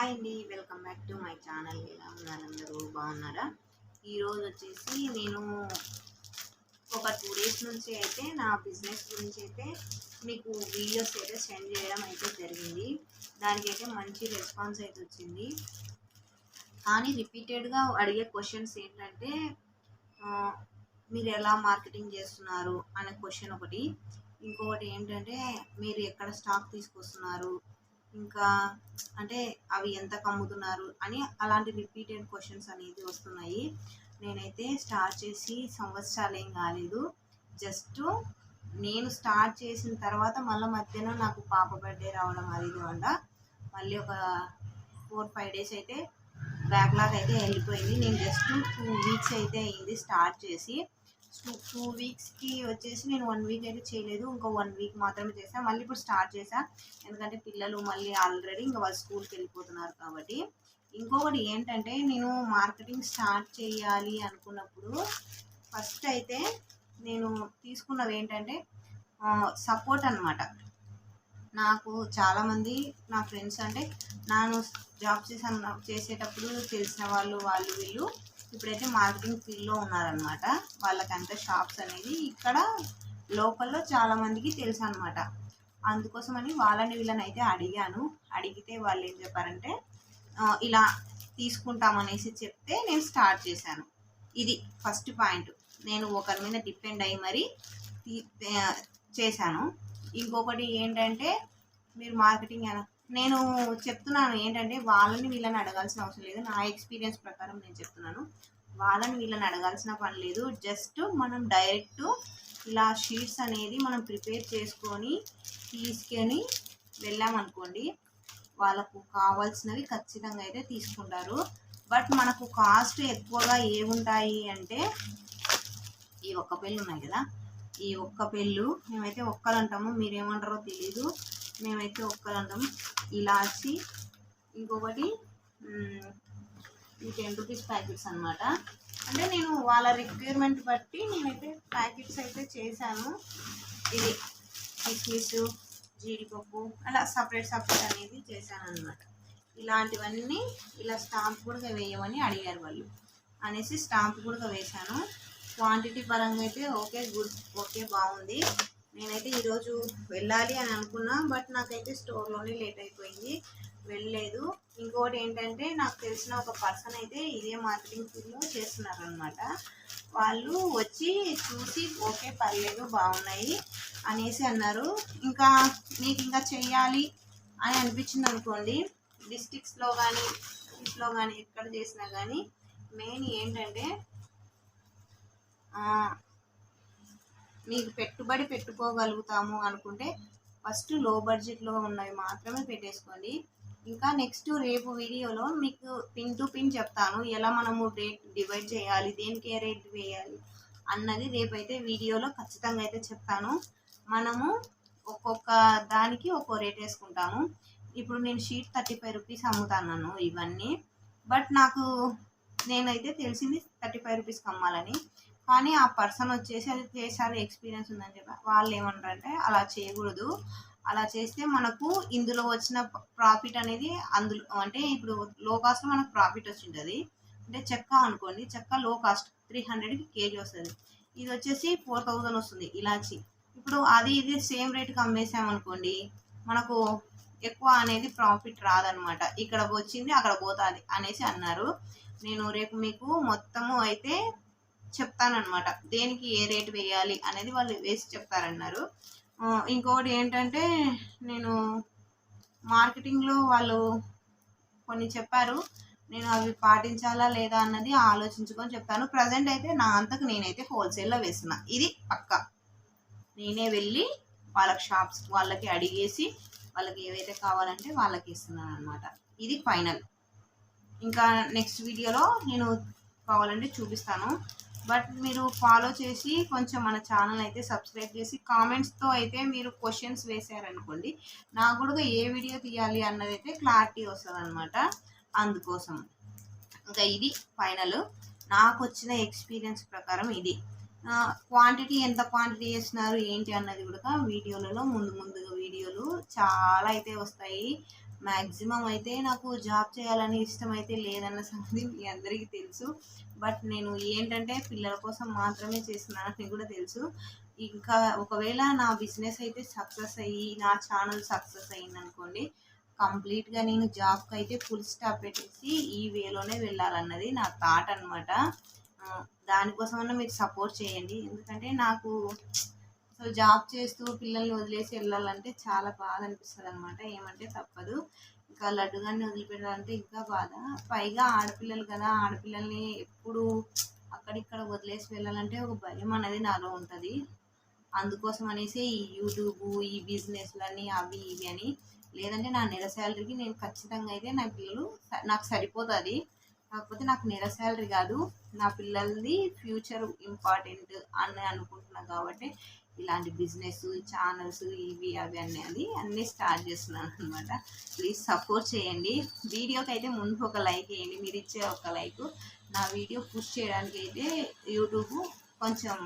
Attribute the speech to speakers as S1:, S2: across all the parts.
S1: Hi అండి welcome back to my channel. ఎలా ఉన్నారు అందరూ? బాగున్నారా? ఈరోజు వచ్చేసి నేను ఒక టూ డేస్ నుంచి అయితే నా బిజినెస్ గురించి అయితే మీకు వీడియోస్ అయితే సెండ్ చేయడం అయితే జరిగింది. దానికైతే మంచి రెస్పాన్స్ అయితే వచ్చింది. కానీ రిపీటెడ్గా అడిగే క్వశ్చన్స్ ఏంటంటే మీరు ఎలా మార్కెటింగ్ చేస్తున్నారు? అనే క్వశ్చన్ ఒకటి. ఇంకొకటి ఏంటంటే మీరు ఎక్కడ స్టాక్ తీసుకొస్తున్నారు? ఇంకా అంటే అవి ఎంత అమ్ముతున్నారు అని అలాంటి రిపీటెడ్ క్వశ్చన్స్ అనేది వస్తున్నాయి. నేనైతే స్టార్ట్ చేసి సంవత్సరాలు ఏం కాలేదు. జస్ట్ నేను స్టార్ట్ చేసిన తర్వాత మళ్ళీ మధ్యలో నాకు పాప బర్త్డే రావడం అది ఇది వల్ల మళ్ళీ ఒక ఫోర్ ఫైవ్ డేస్ అయితే బ్యాక్లాగ్ అయితే వెళ్ళిపోయింది. నేను జస్ట్ టూ వీక్స్ అయితే అయింది స్టార్ట్ చేసి. టూ టూ వీక్స్కి వచ్చేసి నేను వన్ వీక్ అయితే చేయలేదు. ఇంకో వన్ వీక్ మాత్రమే చేసాను మళ్ళీ ఇప్పుడు స్టార్ట్ చేశాను ఎందుకంటే పిల్లలు మళ్ళీ ఆల్రెడీ ఇంకా వాళ్ళు స్కూల్కి వెళ్ళిపోతున్నారు కాబట్టి. ఇంకొకటి ఏంటంటే నేను మార్కెటింగ్ స్టార్ట్ చేయాలి అనుకున్నప్పుడు ఫస్ట్ అయితే నేను తీసుకున్నది ఏంటంటే సపోర్ట్ అన్నమాట. నాకు చాలామంది నా ఫ్రెండ్స్ అంటే నేను జాబ్ చేసాను చేసేటప్పుడు తెలిసిన వాళ్ళు వాళ్ళు వీళ్ళు ఇప్పుడైతే మార్కెటింగ్ ఫీల్డ్లో ఉన్నారనమాట వాళ్ళకంతా షాప్స్ అనేది ఇక్కడ లోకల్లో చాలామందికి తెలుసు అనమాట అందుకోసమని వాళ్ళని వీళ్ళని అయితే అడిగాను. అడిగితే వాళ్ళు ఏం చెప్పారంటే ఇలా తీసుకుంటామనేసి చెప్తే నేను స్టార్ట్ చేశాను. ఇది ఫస్ట్ పాయింట్. నేను ఒకరి మీద డిపెండ్ అయ్యి మరి తీ- చేశాను. ఇంకొకటి ఏంటంటే మీరు మార్కెటింగ్ నేను చెప్తున్నాను ఏంటంటే వాళ్ళని వీళ్ళని అడగాల్సిన అవసరం లేదు. నా ఎక్స్పీరియన్స్ ప్రకారం నేను చెప్తున్నాను. వాళ్ళని వీళ్ళని అడగాల్సిన పని లేదు. జస్ట్ మనం డైరెక్ట్ ఇలా షీట్స్ అనేది మనం ప్రిపేర్ చేసుకొని తీసుకొని వెళ్ళామనుకోండి వాళ్ళకు కావాల్సినవి ఖచ్చితంగా అయితే తీసుకుంటారు. బట్ మనకు కాస్ట్ ఎక్కువగా ఏముంటాయి అంటే ఈ ఒక్క పెళ్ళు ఉన్నాయి కదా. ఈ ఒక్క పెళ్ళు మేమైతే ఒక్కలు అంటాము మీరేమంటారో తెలీదు. మేమైతే ఒక్కలు అంటాము ఇలాచి ఇంకొకటి ఈ టెన్ రూపీస్ ప్యాకెట్స్ అనమాట అంటే నేను వాళ్ళ రిక్వైర్మెంట్ బట్టి నేనైతే ప్యాకెట్స్ అయితే చేశాను. ఇది కిస్మిస్ జీడిపప్పు అలా సపరేట్ సపరేట్ అనేది చేశాను అనమాట ఇలాంటివన్నీ ఇలా స్టాంప్ కూడా వేయమని అడిగారు వాళ్ళు. అనేసి స్టాంప్ కూడా వేశాను. క్వాంటిటీ పరంగా అయితే ఓకే గుడ్ ఓకే బాగుంది. నేనైతే ఈరోజు వెళ్ళాలి అని అనుకున్నా బట్ నాకైతే స్టోర్లోనే లేట్ అయిపోయింది. వెళ్ళలేదు. ఇంకోటి ఏంటంటే నాకు తెలిసిన ఒక పర్సన్ అయితే ఇదే మార్కెటింగ్ ఫీల్డ్లో చేస్తున్నారు అనమాట వాళ్ళు వచ్చి చూసి ఓకే పర్లేదు బాగున్నాయి అనేసి అన్నారు. ఇంకా మీకు ఇంకా చెయ్యాలి అని అనిపించింది అనుకోండి. డిస్టిక్స్లో కానీ లో కానీ ఎక్కడ చేసినా కానీ మెయిన్ ఏంటంటే మీకు పెట్టుబడి పెట్టుకోగలుగుతాము అనుకుంటే ఫస్ట్లో బడ్జెట్లో ఉన్నవి మాత్రమే పెట్టేసుకోండి. ఇంకా నెక్స్ట్ రేపు వీడియోలో మీకు పిన్ టు పిన్ చెప్తాను. ఎలా మనము రేట్ డివైడ్ చేయాలి దేనికి ఏ రేట్ వేయాలి అన్నది రేపైతే వీడియోలో ఖచ్చితంగా అయితే చెప్తాను. మనము ఒక్కొక్క దానికి ఒక్కో రేట్ వేసుకుంటాము. ఇప్పుడు నేను షీట్ థర్టీ ఫైవ్ రూపీస్ అమ్ముతాను ఇవన్నీ. బట్ నాకు నేనైతే తెలిసింది థర్టీ ఫైవ్ రూపీస్కి అమ్మాలని. కానీ ఆ పర్సన్ వచ్చేసి అది చేశారు ఎక్స్పీరియన్స్ ఉందని చెప్పి. వాళ్ళు ఏమంటారంటే అలా చేయకూడదు. అలా చేస్తే మనకు ఇందులో వచ్చిన ప్రాఫిట్ అనేది అందులో అంటే ఇప్పుడు లో కాస్ట్లో మనకు ప్రాఫిట్ వచ్చింటుంది అంటే చెక్క అనుకోండి చెక్క లో కాస్ట్ త్రీ హండ్రెడ్కి కేజీ వస్తుంది. ఇది వచ్చేసి ఫోర్ థౌజండ్ వస్తుంది ఇలాచి. ఇప్పుడు అది ఇది సేమ్ రేట్కి అమ్మేసామనుకోండి మనకు ఎక్కువ అనేది ప్రాఫిట్ రాదనమాట. ఇక్కడ వచ్చింది అక్కడ పోతుంది అనేసి అన్నారు. నేను రేపు మీకు మొత్తము అయితే చెప్తానమాట దేనికి ఏ రేట్ వేయాలి అనేది వాళ్ళు వేసి చెప్తారన్నారు. ఇంకోటి ఇంకొకటి ఏంటంటే నేను మార్కెటింగ్లో వాళ్ళు కొన్ని చెప్పారు. నేను అవి పాటించాలా లేదా అన్నది ఆలోచించుకొని చెప్తాను. ప్రజెంట్ అయితే నా అంతకు నేనైతే హోల్సేల్లో వేస్తున్నా. ఇది పక్క. నేనే వెళ్ళి వాళ్ళకి షాప్స్ వాళ్ళకి అడిగేసి వాళ్ళకి ఏవైతే కావాలంటే వాళ్ళకి ఇస్తున్నాను అనమాట ఇది ఫైనల్ ఇంకా నెక్స్ట్ వీడియోలో నేను కావాలంటే చూపిస్తాను. బట్ మీరు ఫాలో చేసి కొంచెం మన ఛానల్ అయితే సబ్స్క్రైబ్ చేసి కామెంట్స్తో అయితే మీరు క్వశ్చన్స్ వేశారనుకోండి నాకు కూడా ఏ వీడియో తీయాలి అన్నది అయితే క్లారిటీ వస్తుంది అనమాట అందుకోసం ఇంకా ఇది ఫైనల్ నాకు వచ్చిన ఎక్స్పీరియన్స్ ప్రకారం ఇది. క్వాంటిటీ ఎంత క్వాంటిటీ చేస్తున్నారు ఏంటి అన్నది కూడా వీడియోలలో ముందు ముందుగా వీడియోలు చాలా అయితే వస్తాయి. మ్యాక్సిమం అయితే నాకు జాబ్ చేయాలని ఇష్టం అయితే లేదన్న సంగతి మీ అందరికీ తెలుసు. బట్ నేను ఏంటంటే పిల్లల కోసం మాత్రమే చేస్తున్నానని కూడా తెలుసు. ఇంకా ఒకవేళ నా బిజినెస్ అయితే సక్సెస్ అయ్యి నా ఛానల్ సక్సెస్ అయ్యింది అనుకోండి కంప్లీట్గా నేను జాబ్కి అయితే ఫుల్ స్టాప్ పెట్టేసి ఈ వేలోనే వెళ్ళాలన్నది నా థాట్ అనమాట దానికోసమన్నా మీరు సపోర్ట్ చేయండి. ఎందుకంటే నాకు సో జాబ్ చేస్తూ పిల్లల్ని వదిలేసి వెళ్ళాలంటే చాలా బాధ అనిపిస్తుంది అనమాట ఏమంటే తప్పదు. ఇంకా లడ్డుగాన్ని వదిలిపెట్టాలంటే ఇంకా బాధ. పైగా ఆడపిల్లలు కదా ఆడపిల్లల్ని ఎప్పుడు అక్కడిక్కడ వదిలేసి వెళ్ళాలంటే ఒక భయం అనేది నాలో ఉంటుంది. అందుకోసం అనేసి ఈ యూట్యూబ్ ఈ బిజినెస్లని అవి ఇవి అని. లేదంటే నా నెల శాలరీకి నేను ఖచ్చితంగా అయితే నా పిల్లలు నాకు సరిపోతుంది. కాకపోతే నాకు నెల శాలరీ కాదు. నా పిల్లలది ఫ్యూచర్ ఇంపార్టెంట్ అని అనుకుంటున్నాను కాబట్టి ఇలాంటి బిజినెస్ ఛానల్స్ ఇవి అవి అన్నీ అది అన్నీ స్టార్ట్ చేస్తున్నాను అనమాట ప్లీజ్ సపోర్ట్ చేయండి. వీడియోకి అయితే ముందు ఒక లైక్ వేయండి. మీరు ఇచ్చే ఒక లైక్ నా వీడియో పుష్ చేయడానికి అయితే యూట్యూబ్ కొంచెం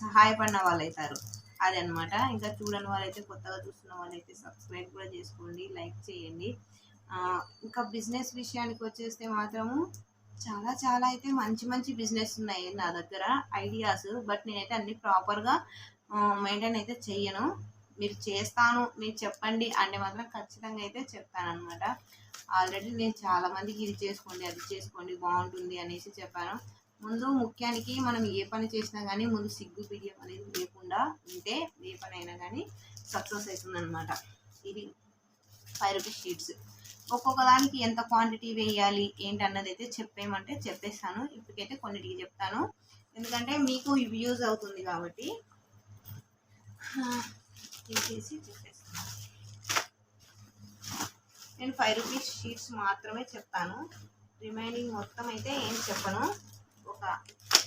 S1: సహాయపడిన వాళ్ళు అవుతారు అదనమాట ఇంకా చూడని వాళ్ళైతే కొత్తగా చూస్తున్న వాళ్ళైతే సబ్స్క్రైబ్ కూడా చేసుకోండి. లైక్ చేయండి. ఇంకా బిజినెస్ విషయానికి వచ్చేస్తే మాత్రము చాలా చాలా అయితే మంచి మంచి బిజినెస్ ఉన్నాయి నా దగ్గర ఐడియాస్ బట్ నేనైతే అన్ని ప్రాపర్గా మెయింటైన్ అయితే చెయ్యను. మీరు చేస్తాను మీరు చెప్పండి అంటే మాత్రం ఖచ్చితంగా అయితే చెప్తాను అనమాట ఆల్రెడీ నేను చాలా మందికి ఇది చేసుకోండి అది చేసుకోండి బాగుంటుంది అనేసి చెప్పాను. ముందు ముఖ్యానికి మనం ఏ పని చేసినా కానీ ముందు సిగ్గు బిడియం అనేది లేకుండా ఉంటే ఏ పని అయినా కానీ సక్సెస్ అవుతుంది అనమాట ఇది ఫైవ్ రూపీస్ షీట్స్ ఒక్కొక్క దానికి ఎంత క్వాంటిటీ వేయాలి ఏంటి అన్నది అయితే చెప్పేయమంటే చెప్పేస్తాను. ఇప్పటికైతే కొన్నిటికి చెప్తాను. ఎందుకంటే మీకు ఇవి యూజ్ అవుతుంది కాబట్టి. తీసేసి చెప్పేస్తాను. నేను ఫైవ్ రూపీస్ షీట్స్ మాత్రమే చెప్తాను. రిమైనింగ్ మొత్తం అయితే ఏం చెప్పను. ఒక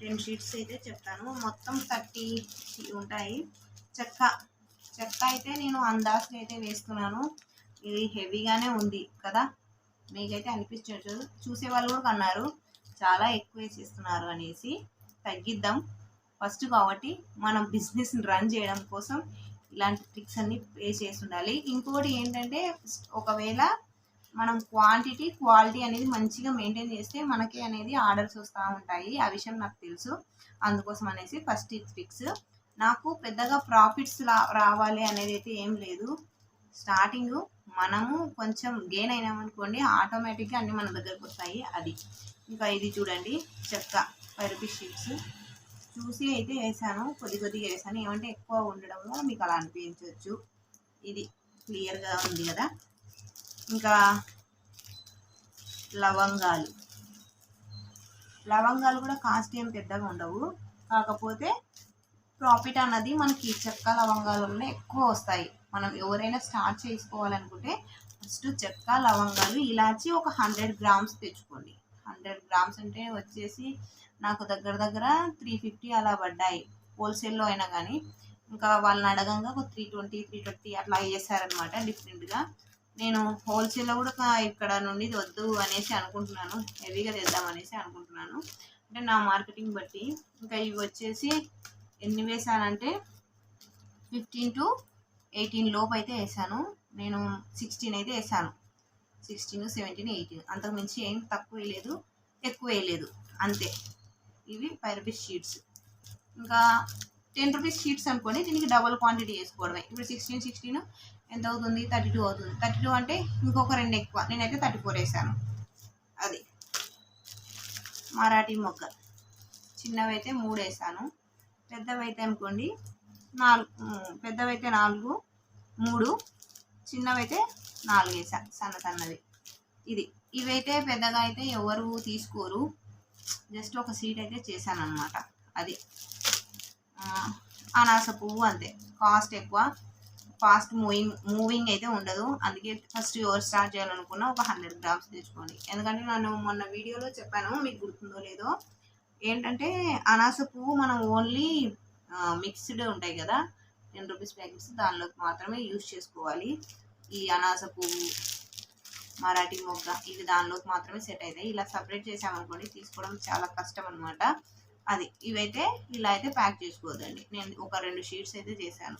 S1: టెన్ షీట్స్ అయితే చెప్తాను. మొత్తం థర్టీ ఉంటాయి. చెక్క చెక్క అయితే నేను అందాజుగా అయితే వేస్తున్నాను. ఇది హెవీగానే ఉంది కదా? మీకైతే అనిపించవచ్చు చూసే వాళ్ళు కూడా అన్నారు చాలా ఎక్కువ వేసేస్తున్నారు అనేసి. తగ్గిద్దాం. ఫస్ట్ కాబట్టి మనం బిజినెస్ని రన్ చేయడం కోసం ఇలాంటి ట్రిక్స్ అన్ని పే చేసి ఉండాలి ఇంకోటి ఏంటంటే ఒకవేళ మనం క్వాంటిటీ క్వాలిటీ అనేది మంచిగా మెయింటైన్ చేస్తే మనకి అనేది ఆర్డర్స్ వస్తూ ఉంటాయి. ఆ విషయం నాకు తెలుసు. అందుకోసం అనేసి ఫస్ట్ ట్రిక్స్ నాకు పెద్దగా ప్రాఫిట్స్ రావాలి అనేది అయితే ఏం లేదు. స్టార్టింగ్ మనము కొంచెం గెయిన్ అయినామనుకోండి ఆటోమేటిక్గా అన్నీ మన దగ్గరకు వస్తాయి. అది ఇంకా ఇది చూడండి చెక్క ఫైవ్ రూపీస్ షీట్స్ చూసి అయితే వేసాను కొద్ది కొద్దిగా వేసాను. ఏమంటే ఎక్కువ ఉండడము మీకు అలా అనిపించవచ్చు. ఇది క్లియర్గా ఉంది కదా. ఇంకా లవంగాలు. లవంగాలు కూడా కాస్ట్ ఏం పెద్దగా ఉండవు. కాకపోతే ప్రాఫిట్ అన్నది మనకి చెక్క లవంగాలలోనే ఎక్కువ వస్తాయి. మనం ఎవరైనా స్టార్ట్ చేసుకోవాలనుకుంటే ఫస్ట్ చెక్క లవంగాలు ఇలాచి ఒక హండ్రెడ్ గ్రామ్స్ తెచ్చుకోండి. హండ్రెడ్ గ్రామ్స్ అంటే వచ్చేసి నాకు దగ్గర దగ్గర త్రీ ఫిఫ్టీ అలా పడ్డాయి. హోల్సేల్లో అయినా కానీ ఇంకా వాళ్ళని అడగంగా ఒక త్రీ ట్వంటీ త్రీ ట్వంటీ అట్లా చేశారనమాట డిఫరెంట్గా. నేను హోల్సేల్లో కూడా ఇక్కడ నుండి ఇది వద్దు అనేసి అనుకుంటున్నాను. హెవీగా తెద్దాం అనేసి అనుకుంటున్నాను. అంటే నా మార్కెటింగ్ బట్టి. ఇంకా ఇవి వచ్చేసి ఎన్ని వేసానంటే ఫిఫ్టీన్ టు ఎయిటీన్ లోపు అయితే వేసాను. నేను సిక్స్టీన్ అయితే వేసాను. సిక్స్టీన్ సెవెంటీన్ ఎయిటీన్ అంతకు మించి ఏం తక్కువ వేయలేదు ఎక్కువ వేయలేదు. అంతే. ఇవి ఫైవ్ రూపీస్ షీట్స్ ఇంకా టెన్ రూపీస్ షీట్స్ అనుకోండి దీనికి డబుల్ క్వాంటిటీ చేసుకోవడమే ఇప్పుడు సిక్స్టీన్ సిక్స్టీన్ ఎంత అవుతుంది? థర్టీ టూ అవుతుంది. థర్టీ టూ అంటే ఇంకొక రెండు ఎక్కువ. నేనైతే థర్టీ ఫోర్ వేసాను. అది. మరాఠీ మొగ్గ. చిన్నవైతే మూడు వేసాను. పెద్దవైతే అనుకోండి నాలుగు పెద్దవైతే నాలుగు మూడు చిన్నవైతే నాలుగు వేసా సన్న సన్నవి ఇది. ఇవైతే పెద్దగా అయితే ఎవరు తీసుకోరు. జస్ట్ ఒక సీట్ అయితే చేశాను అనమాట అది అనాస పువ్వు అంతే. కాస్ట్ ఎక్కువ. ఫాస్ట్ మూవింగ్ మూవింగ్ అయితే ఉండదు. అందుకే ఫస్ట్ ఎవరు స్టార్ట్ చేయాలనుకున్నా ఒక హండ్రెడ్ గ్రామ్స్ తెచ్చుకోండి. ఎందుకంటే నేను మొన్న వీడియోలో చెప్పాను మీకు గుర్తుందో లేదో. ఏంటంటే అనాస పువ్వు మనం ఓన్లీ మిక్స్డ్ ఉంటాయి కదా. టెన్ రూపీస్ ప్యాకెట్స్ దానిలోకి మాత్రమే యూజ్ చేసుకోవాలి. ఈ అనాస పువ్వు మరాఠీ మొగ్గ ఇవి దానిలోకి మాత్రమే సెట్ అవుతాయి ఇలా సపరేట్ చేసామనుకోండి తీసుకోవడం చాలా కష్టం అనమాట అది ఇవైతే ఇలా అయితే ప్యాక్ చేసుకోవద్దండి. నేను ఒక రెండు షీట్స్ అయితే చేశాను.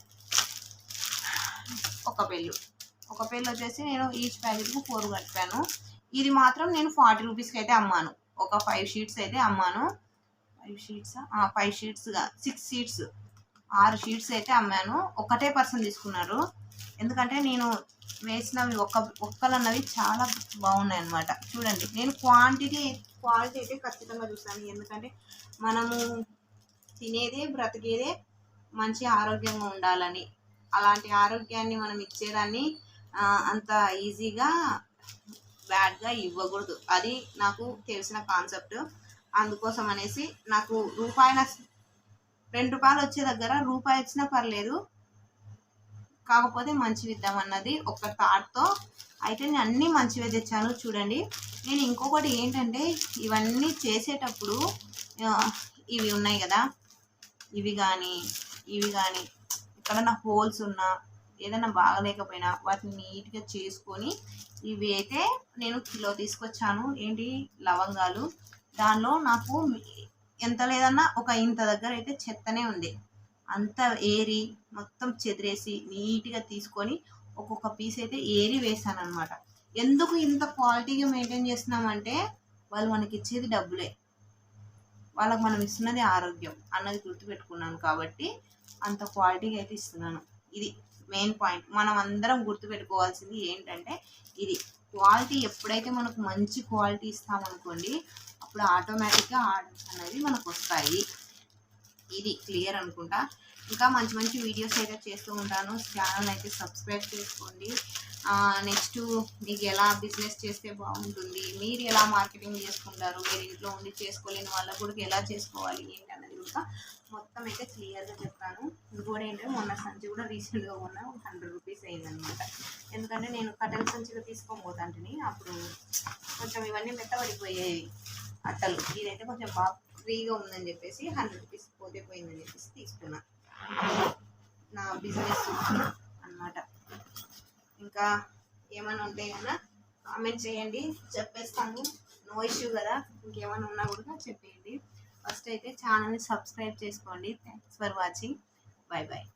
S1: ఒక పెళ్ళు. ఒక పెళ్ళు వచ్చేసి నేను ఈచ్ ప్యాకెట్కు ఫోర్ కట్టాను. ఇది మాత్రం నేను ఫార్టీ రూపీస్కి అయితే అమ్మాను. ఒక ఫైవ్ షీట్స్ అయితే అమ్మాను. ఫైవ్ షీట్స్ ఫైవ్ షీట్స్గా సిక్స్ షీట్స్ ఆరు షీట్స్ అయితే అమ్మాను. ఒకటే పర్సన్ తీసుకున్నారు. ఎందుకంటే నేను వేసినవి ఒక్క ఒక్కలు అన్నవి చాలా బాగున్నాయి అన్నమాట చూడండి నేను క్వాంటిటీ క్వాలిటీ అయితే ఖచ్చితంగా చూస్తాను. ఎందుకంటే మనము తినేదే బ్రతికేదే మంచి ఆరోగ్యంగా ఉండాలని. అలాంటి ఆరోగ్యాన్ని మనం ఇచ్చేదాన్ని అంత ఈజీగా బ్యాడ్గా ఇవ్వకూడదు. అది నాకు తెలిసిన కాన్సెప్ట్ అందుకోసం అనేసి నాకు రూపాయి రెండు రూపాయలు వచ్చే దగ్గర రూపాయి వచ్చినా పర్లేదు. కాకపోతే మంచివి ఇద్దామన్నది ఒక థాట్తో. అయితే నేను అన్నీ మంచివే తెచ్చాను చూడండి. నేను ఇంకొకటి ఏంటంటే ఇవన్నీ చేసేటప్పుడు ఇవి ఉన్నాయి కదా. ఇవి కానీ ఇవి కానీ ఎక్కడన్నా హోల్స్ ఉన్నా ఏదైనా బాగలేకపోయినా వాటిని నీట్గా చేసుకొని ఇవి అయితే నేను కిలో తీసుకొచ్చాను. ఏంటి? లవంగాలు. దానిలో నాకు ఎంత లేదన్నా ఒక ఇంత దగ్గర అయితే చెత్తనే ఉంది. అంతా ఏరి మొత్తం చెదిరేసి నీట్గా తీసుకొని ఒక్కొక్క పీస్ అయితే ఏరి వేసాను అనమాట ఎందుకు ఇంత క్వాలిటీగా మెయింటైన్ చేస్తున్నామంటే వాళ్ళు మనకి ఇచ్చేది డబ్బులే. వాళ్ళకి మనం ఇస్తున్నది ఆరోగ్యం అన్నది గుర్తుపెట్టుకున్నాను కాబట్టి అంత క్వాలిటీగా అయితే ఇస్తున్నాను. ఇది మెయిన్ పాయింట్. మనం అందరం గుర్తుపెట్టుకోవాల్సింది ఏంటంటే ఇది క్వాలిటీ ఎప్పుడైతే మనకు మంచి క్వాలిటీ ఇస్తామనుకోండి అప్పుడు ఆటోమేటిక్గా ఆర్డర్స్ అనేవి మనకు వస్తాయి. ఇది క్లియర్ అనుకుంటా. ఇంకా మంచి మంచి వీడియోస్ అయితే చేస్తూ ఉంటాను. ఛానల్ అయితే సబ్స్క్రైబ్ చేసుకోండి. నెక్స్ట్ మీకు ఎలా బిజినెస్ చేస్తే బాగుంటుంది మీరు ఎలా మార్కెటింగ్ చేసుకుంటారు మీరు ఇంట్లో ఉండి చేసుకోలేని వాళ్ళ కూడా ఎలా చేసుకోవాలి ఏంటి అన్నది కూడా మొత్తం అయితే క్లియర్గా చెప్తాను ఇది కూడా ఏంటంటే మొన్న సంచి కూడా రీసెంట్గా ఉన్న హండ్రెడ్ రూపీస్ అయిందనమాట ఎందుకంటే నేను కట్టెల సంచిగా తీసుకొని పోతాంటిని అప్పుడు కొంచెం ఇవన్నీ మెత్తబడిపోయాయి. అట్టలు ఇదైతే కొంచెం బాగా ఫ్రీగా ఉందని చెప్పేసి హండ్రెడ్ రూపీస్ పోతే పోయిందని చెప్పేసి తీసుకున్నా. నా బిజినెస్ అన్నమాట. ఇంకా ఏమైనా ఉంటే కన్నా కామెంట్ చేయండి. చెప్పేస్తాను. నో ఇష్యూ కదా. ఇంకేమైనా ఉన్నా కూడా చెప్పేయండి. ఫస్ట్ అయితే ఛానల్ని సబ్స్క్రైబ్ చేసుకోండి. Thanks for watching bye bye